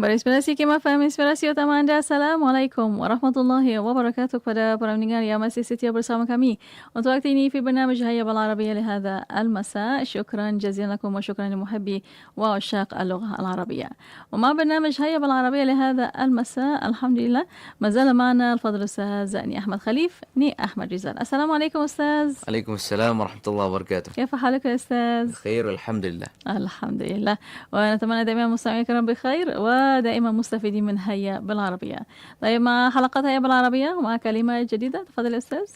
Kembali inspirasi Kim FM, inspirasi utama anda. Assalamualaikum warahmatullahi wabarakatuh kepada para pendengar yang masih setia bersama kami. Untuk waktu ini, في برنامج هيا بالعربية لهذا المساء. شكرا جزيلا لكم وشكرا لمحبي وعشاق اللغة العربية. ومع برنامج هيا بالعربية لهذا المساء الحمد لله ما زال معنا الفضل الأستاذ ني أحمد خليف ني أحمد رزال. السلام عليكم أستاذ. عليكم السلام ورحمة الله وبركاته كيف حالك يا أستاذ؟ بخير الحمد لله الحمد لله ونتمنى دائما مستمعين الكرام بخير ودائما مستفيدين من هيا بالعربية طيب مع حلقات هيا بالعربية ومع كلمة جديدة تفضل يا أستاذ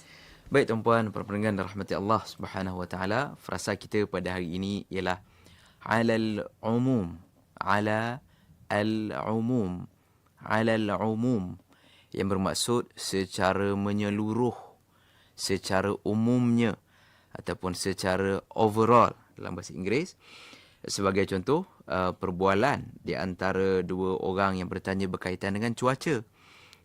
Baik tuan-puan, para pendengar dan rahmati Allah Subhanahu wa taala, frasa kita pada hari ini ialah alal umum. Ala al umum. Alal umum yang bermaksud secara menyeluruh, secara umumnya ataupun secara overall dalam bahasa Inggeris. Sebagai contoh, uh, perbualan di antara dua orang yang bertanya berkaitan dengan cuaca.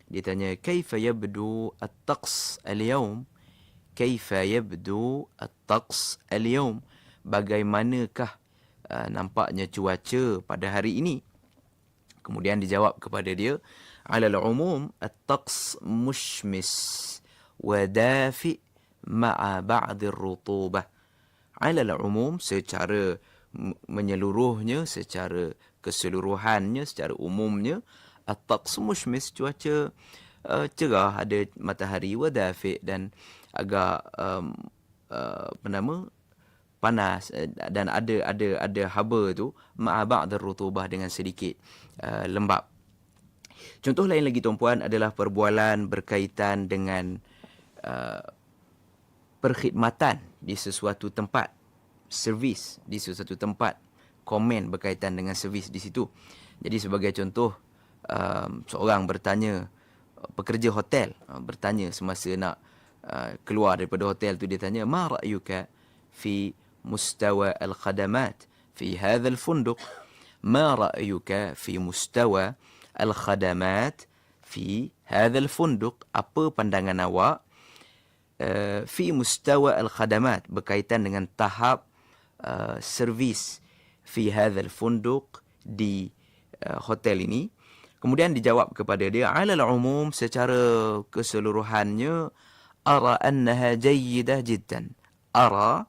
Dia tanya, "Kaifa yabdu at-taqs al-yawm?" Kaifa yabdu at-taqs al-yawm? Bagaimanakah uh, nampaknya cuaca pada hari ini? Kemudian dijawab kepada dia, "Alal umum at-taqs mushmis wa dafi ma'a ba'd ar-rutubah." Alal umum secara menyeluruhnya secara keseluruhannya secara umumnya. At-taqs mushmis cuaca uh, cerah ada matahari wadafi dan agak um, uh, apa nama panas. Uh, dan ada ada ada haba tu ma'a ba'd rutubah dengan sedikit uh, lembap contoh lain lagi tuan-puan adalah perbualan berkaitan dengan uh, perkhidmatan di sesuatu tempat servis di sesuatu tempat komen berkaitan dengan servis di situ. Jadi sebagai contoh um, seorang bertanya pekerja hotel uh, bertanya semasa nak uh, keluar daripada hotel tu dia tanya ma ra'yuka fi mustawa al-khadamat fi hadha al-funduq ma ra'yuka fi mustawa al-khadamat fi hadha al-funduq apa pandangan awak uh, fi mustawa al-khadamat berkaitan dengan tahap Uh, servis fi hadzal funduq di uh, hotel ini. Kemudian dijawab kepada dia alal umum secara keseluruhannya ara annaha jayyidah jiddan. Ara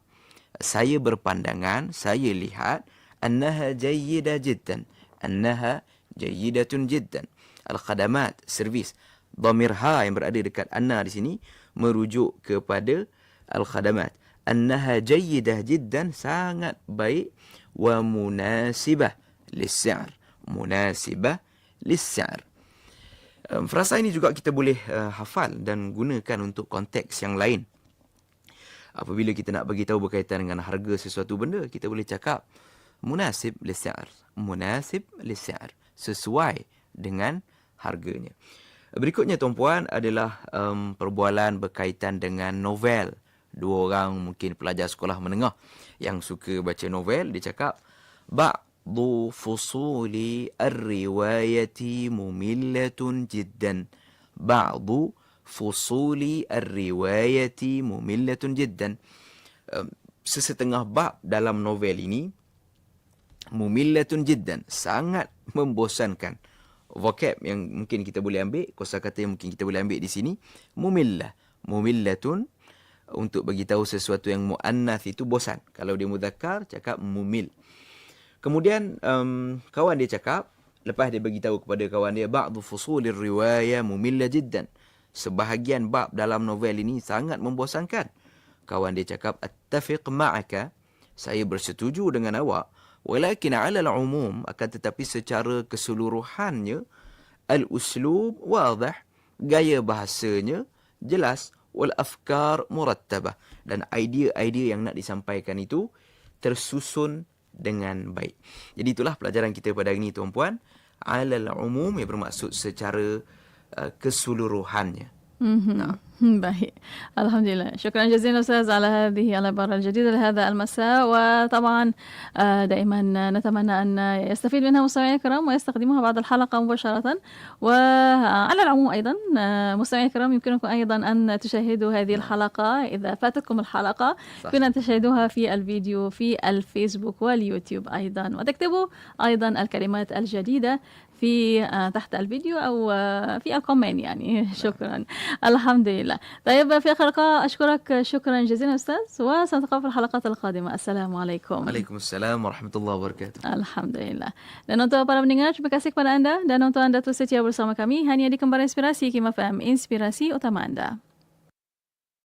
saya berpandangan saya lihat annaha jayyidah jiddan. Annaha jayyidatun jiddan. Al khadamat servis. Dhamir ha yang berada dekat anna di sini merujuk kepada al khadamat annaha jayyidah jiddan sangat baik wa munasibah lis-si'r munasibah lis-si'r um, frasa ini juga kita boleh uh, hafal dan gunakan untuk konteks yang lain. Apabila kita nak bagi tahu berkaitan dengan harga sesuatu benda kita boleh cakap munasib lis-si'r munasib lis-si'r sesuai dengan harganya. Berikutnya tuan-puan adalah um, perbualan berkaitan dengan novel dua orang mungkin pelajar sekolah menengah yang suka baca novel dia cakap ba'du fusuli ar-riwayati mumillatun jiddan. Ba'du fusuli ar-riwayati mumillatun jiddan. Sesetengah bab dalam novel ini mumillatun jiddan sangat membosankan. Vocab yang mungkin kita boleh ambil kosakata yang mungkin kita boleh ambil di sini mumillah. Mumillatun untuk bagi tahu sesuatu yang muannas itu bosan. Kalau dia muzakkar cakap mumil. Kemudian um, kawan dia cakap lepas dia bagi tahu kepada kawan dia ba'dhu fusulir riwaya mumilla jiddan. Sebahagian bab dalam novel ini sangat membosankan. Kawan dia cakap attafiq ma'aka. Saya bersetuju dengan awak. Walakin 'ala al-umum akan tetapi secara keseluruhannya al-uslub wadih. Gaya bahasanya jelas wal afkar murattabah dan idea-idea yang nak disampaikan itu tersusun dengan baik. Jadi itulah pelajaran kita pada hari ini tuan-puan. Alal umum yang bermaksud secara uh, keseluruhannya. Mm-hmm. Nah. باهي. الحمد لله شكرا جزيلا أستاذ على هذه العبارة الجديدة لهذا المساء. وطبعا آه، دائما نتمنى أن يستفيد منها مستمعينا الكرام ويستخدموها بعد الحلقة مباشرة. وعلى العموم أيضا آه، مستمعينا الكرام يمكنكم أيضا أن تشاهدوا هذه الحلقة إذا فاتتكم الحلقة. يمكن أن تشاهدوها في الفيديو في الفيسبوك واليوتيوب أيضا. وتكتبوا أيضا الكلمات الجديدة في آه، تحت الفيديو أو آه، في الكومنت يعني. شكرا. الحمد لله طيب في آخر اللقاء أشكرك شكرا جزيلا أستاذ وسنتقابل في الحلقات القادمة السلام عليكم Waalaikumsalam warahmatullahi wabarakatuh. Alhamdulillah. Dan untuk para pendengar, terima kasih kepada anda dan untuk anda terus setia bersama kami hanya di Kembar Inspirasi Kim FM, inspirasi utama anda.